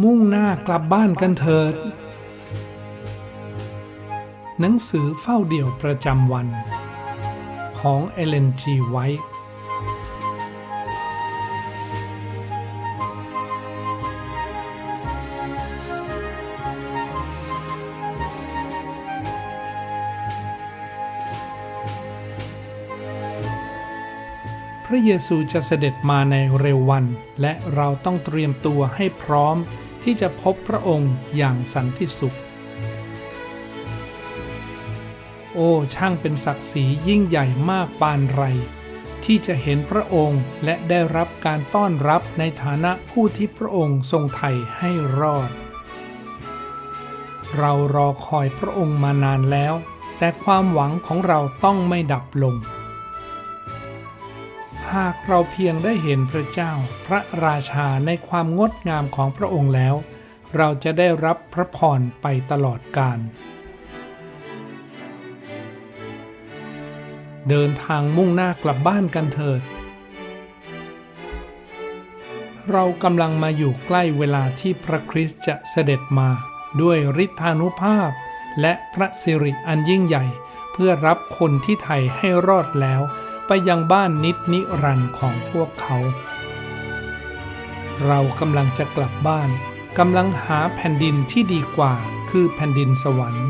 มุ่งหน้ากลับบ้านกันเถิด หนังสือเฝ้าเดี่ยวประจำวัน ของเอเลนจีไวท์พระเยซูจะเสด็จมาในเร็ววัน และเราต้องเตรียมตัวให้พร้อม ที่จะพบพระองค์อย่างสันติสุข โอ้ช่างเป็นศักดิ์ศรียิ่งใหญ่มากปานไร ที่จะเห็นพระองค์และได้รับการต้อนรับในฐานะผู้ที่พระองค์ทรงไถ่ให้รอด เรารอคอยพระองค์มานานแล้ว แต่ความหวังของเราต้องไม่ดับลง หากเราเพียงได้เห็นพระเจ้า พระราชาในความงดงามของพระองค์แล้ว เราจะได้รับพระพรไปตลอดกาลเดินทางมุ่งหน้ากลับบ้านกันเถิด เรากำลังมาอยู่ใกล้เวลาที่พระคริสต์จะเสด็จมาด้วยฤทธานุภาพ และพระสิริอันยิ่งใหญ่ เพื่อรับคนที่ไทยให้รอดแล้ว ไปยังบ้านนิดนิรันดร์ของพวกเขา เรากำลังจะกลับบ้านกำลังหาแผ่นดินที่ดีกว่าคือแผ่นดินสวรรค์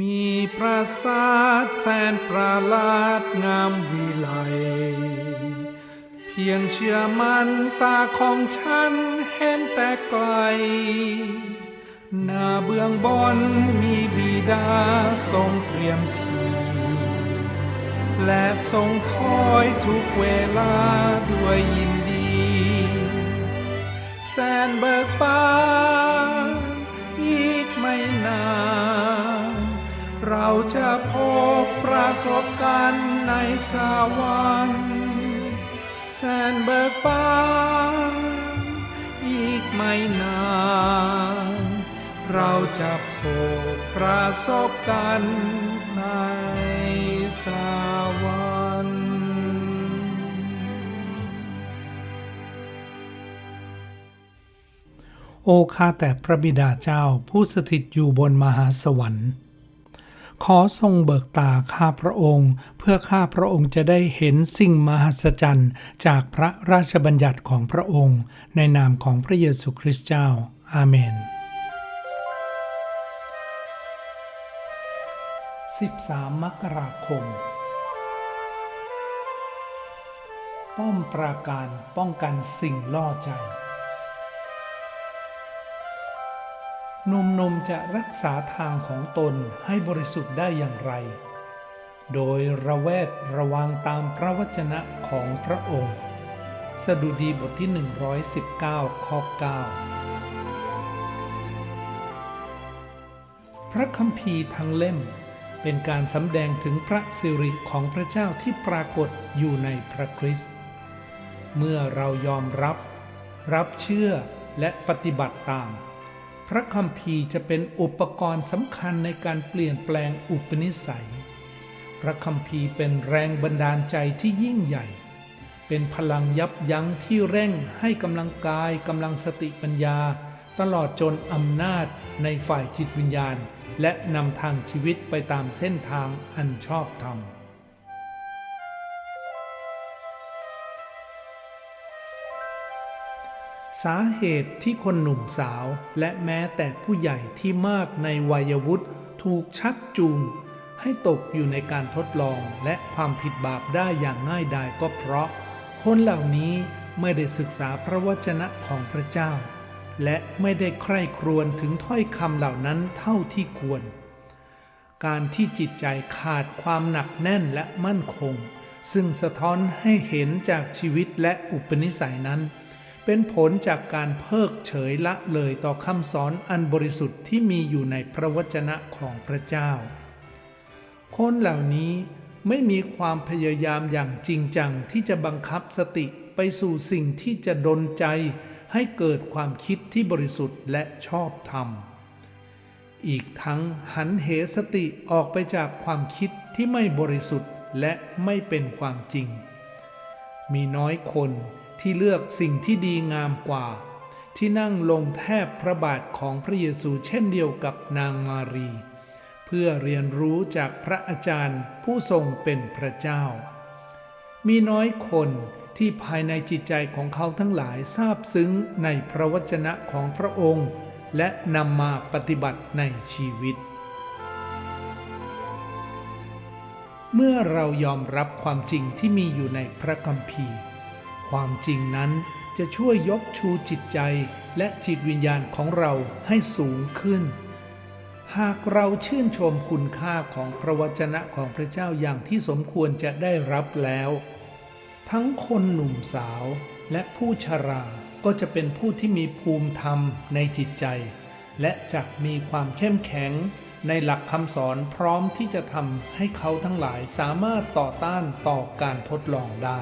มีปราสาทแสนประหลาดงามวิไล เพียงเชื่อมันตาของฉันเห็นแต่ไกล หน้าเบื้องบนมีบิดาทรงเตรียมทีและทรงคอยทุกเวลาด้วยยินดี แสนเบิกบานอีกไม่นาน เราจะพบประสบกันในสวรรค์แสนเบิกบานอีกไม่นาน เราจะพบประสบกันในสวรรค์โอข้าแต่พระบิดาเจ้าผู้สถิตอยู่บนมหาสวรรค์ ขอทรงเบิกตาข้าพระองค์ เพื่อข้าพระองค์จะได้เห็นสิ่งมหัศจรรย์ จากพระราชบัญญัติของพระองค์ ในนามของพระเยซูคริสต์เจ้า อาเมน 13 มกราคม ป้อมปราการป้องกันสิ่งล่อใจหนุ่มๆจะรักษาทางของตนให้บริสุทธิ์ได้อย่างไร โดยระแวดระวังตามพระวจนะของพระองค์ สดุดีบทที่ 119 ข้อ 9 พระคัมภีร์ทั้งเล่ม เป็นการสำแดงถึงพระสิริของพระเจ้าที่ปรากฏอยู่ในพระคริสต์ เมื่อเรายอมรับ รับเชื่อและปฏิบัติตาม พระคัมภีร์จะเป็นอุปกรณ์สำคัญในการเปลี่ยนแปลงอุปนิสัย พระคัมภีร์เป็นแรงบันดาลใจที่ยิ่งใหญ่ เป็นพลังยับยั้งที่เร่งให้กำลังกายกำลังสติปัญญา ตลอดจนอำนาจในฝ่ายจิตวิญญาณ และนำทางชีวิตไปตามเส้นทางอันชอบธรรมสาเหตุที่คนหนุ่มสาวและแม้แต่ผู้ใหญ่ที่มากในวัยวุฒิถูกชักจูง ให้ตกอยู่ในการทดลองและความผิดบาปได้อย่างง่ายดายก็เพราะ คนเหล่านี้ไม่ได้ศึกษาพระวจนะของพระเจ้า และไม่ได้ใคร่ครวญถึงถ้อยคำเหล่านั้นเท่าที่ควร การที่จิตใจขาดความหนักแน่นและมั่นคง ซึ่งสะท้อนให้เห็นจากชีวิตและอุปนิสัยนั้น เป็นผลจากการเพิกเฉยละเลยต่อคำสอนอันบริสุทธิ์ที่มีอยู่ในพระวจนะของพระเจ้า คนเหล่านี้ไม่มีความพยายามอย่างจริงจังที่จะบังคับสติไปสู่สิ่งที่จะดลใจ ให้เกิดความคิดที่บริสุทธิ์และชอบธรรม อีกทั้งหันเหสติออกไปจากความคิดที่ไม่บริสุทธิ์และไม่เป็นความจริง มีน้อยคนที่เลือกสิ่งที่ดีงามกว่า ที่นั่งลงแทบพระบาทของพระเยซูเช่นเดียวกับนางมารี เพื่อเรียนรู้จากพระอาจารย์ผู้ทรงเป็นพระเจ้า มีน้อยคน ที่ภายในจิตใจของเขาทั้งหลายทราบซึ้งในพระวจนะของพระองค์ และนำมาปฏิบัติในชีวิต เมื่อเรายอมรับความจริงที่มีอยู่ในพระคัมภีร์ ความจริงนั้นจะช่วยยกชูจิตใจและจิตวิญญาณของเราให้สูงขึ้น หากเราชื่นชมคุณค่าของพระวจนะของพระเจ้าอย่างที่สมควรจะได้รับแล้ว ทั้งคนหนุ่มสาวและผู้ชราก็จะเป็นผู้ที่มีภูมิธรรมในจิตใจ และจะมีความเข้มแข็งในหลักคำสอนพร้อมที่จะทำให้เขาทั้งหลายสามารถต่อต้านต่อการทดลองได้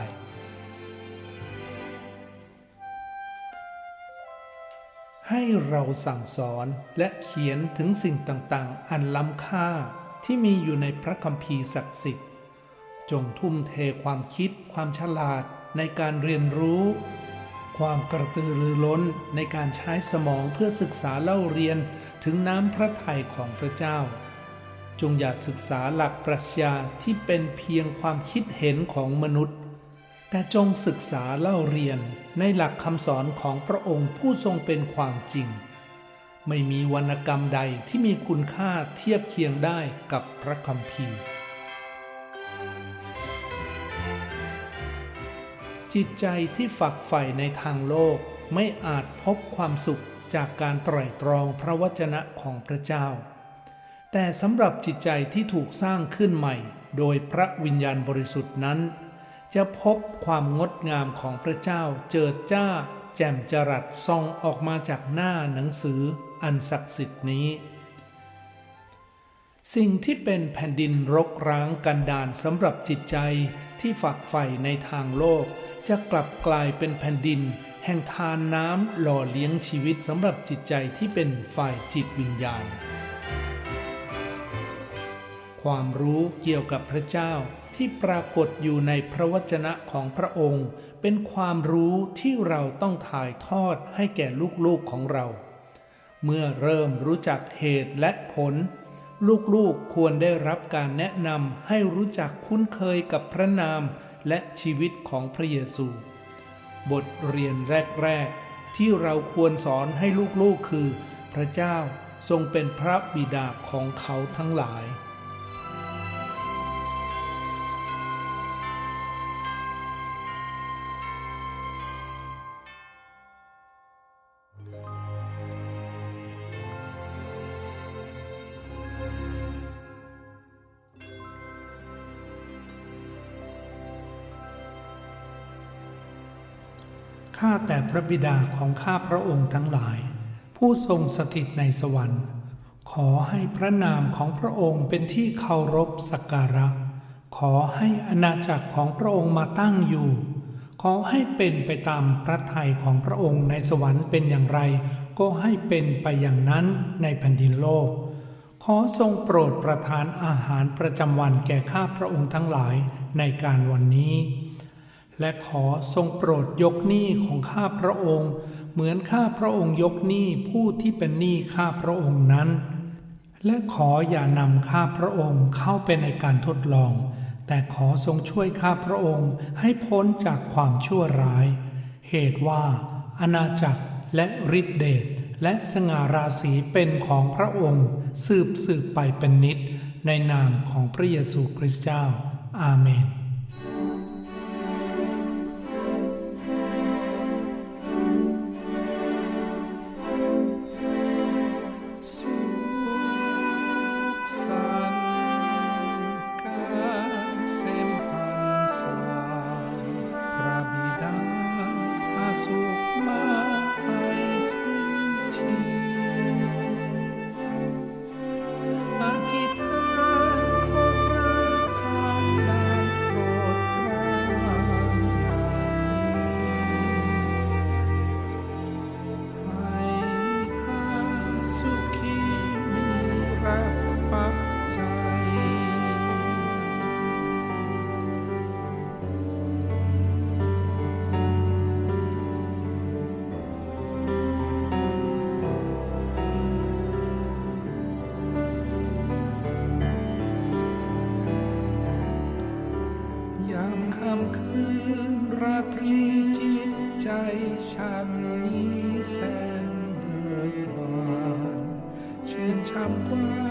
ให้เราสั่งสอนและเขียนถึงสิ่งต่างๆ อันล้ำค่าที่มีอยู่ในพระคัมภีร์ศักดิ์สิทธิ์ จงทุ่มเทความคิด ความฉลาดในการเรียนรู้ ความกระตือรือร้นในการใช้สมองเพื่อศึกษาเล่าเรียนถึงน้ำพระทัยของพระเจ้า จงอย่าศึกษาหลักปรัชญาที่เป็นเพียงความคิดเห็นของมนุษย์ แต่จงศึกษาเล่าเรียนในหลักคำสอนของพระองค์ผู้ทรงเป็นความจริง ไม่มีวรรณกรรมใดที่มีคุณค่าเทียบเคียงได้กับพระคัมภีร์ จิตใจที่ฝักใฝ่ในทางโลกไม่อาจพบความสุขจากการไตร่ตรองพระวจนะของพระเจ้า แต่สำหรับจิตใจที่ถูกสร้างขึ้นใหม่ โดยพระวิญญาณบริสุทธิ์นั้น จะพบความงดงามของพระเจ้าเจิดจ้า แจ่มจรัสส่องออกมาจากหน้าหนังสืออันศักดิ์สิทธิ์นี้ สิ่งที่เป็นแผ่นดินรกร้างกันดานสำหรับจิตใจที่ฝักใฝ่ในทางโลก จะกลับกลายเป็นแผ่นดิน แห่งทานน้ำหล่อเลี้ยงชีวิตสำหรับจิตใจที่เป็นฝ่ายจิตวิญญาณ ความรู้เกี่ยวกับพระเจ้าที่ปรากฏอยู่ในพระวจนะของพระองค์ เป็นความรู้ที่เราต้องถ่ายทอดให้แก่ลูกๆของเรา เมื่อเริ่มรู้จักเหตุและผล ลูกๆควรได้รับการแนะนำให้รู้จักคุ้นเคยกับพระนาม และชีวิตของพระเยซู บทเรียนแรก ๆ ที่เราควรสอนให้ลูกๆคือ พระเจ้าทรงเป็นพระบิดาของเขาทั้งหลาย ระบิดาของข้าพระองค์ทั้งหลาย ผู้ทรงสถิตในสวรรค์ ขอให้พระนามของพระองค์เป็นที่เคารพสักการะ ขอให้อาณาจักรของพระองค์มาตั้งอยู่ ขอให้เป็นไปตามพระทัยของพระองค์ในสวรรค์เป็นอย่างไร ก็ให้เป็นไปอย่างนั้นในแผ่นดินโลก ขอทรงโปรดประทานอาหารประจำวันแก่ข้าพระองค์ทั้งหลายในการวันนี้ และขอทรงโปรดยกหนี้ของข้าพระองค์ เหมือนข้าพระองค์ยกหนี้ผู้ที่เป็นหนี้ข้าพระองค์นั้น และขออย่านำข้าพระองค์เข้าไปในการทดลอง แต่ขอทรงช่วยข้าพระองค์ให้พ้นจากความชั่วร้าย เหตุว่า อาณาจักรและฤทธิเดชและสง่าราศีเป็นของพระองค์ สืบสืบไปเป็นนิด ในนามของพระเยซูคริสต์เจ้า อาเมนำค่ำคืนราตรีจิตใจฉันนี้แสนเบิกบานชื่นช่ำกว่า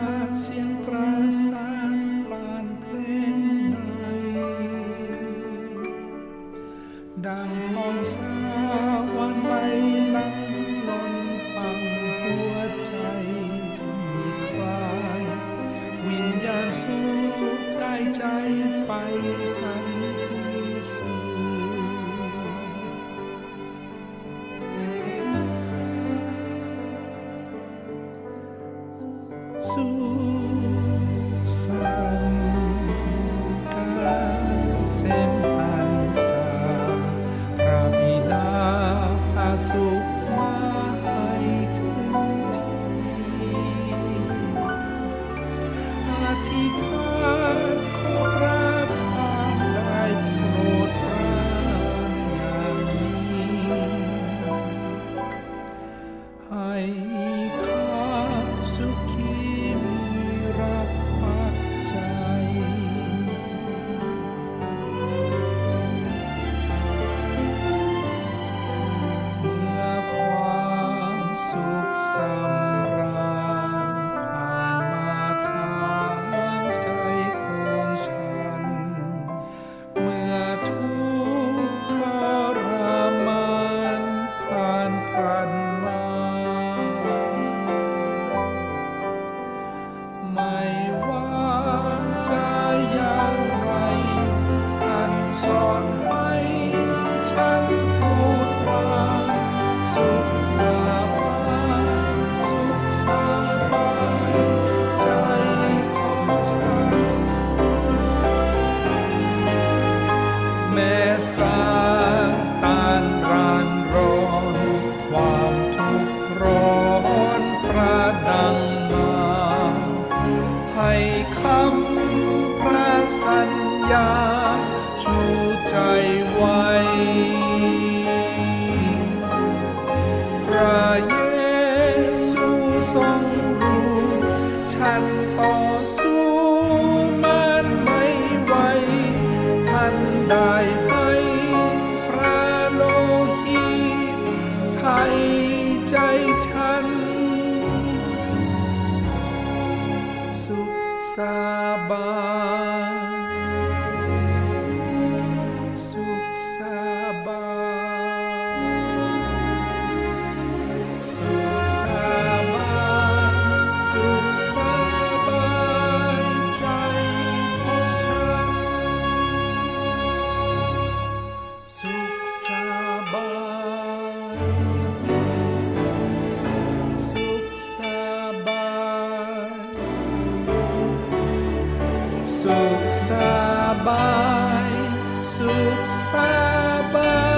You. สุขสบาย สุขสบาย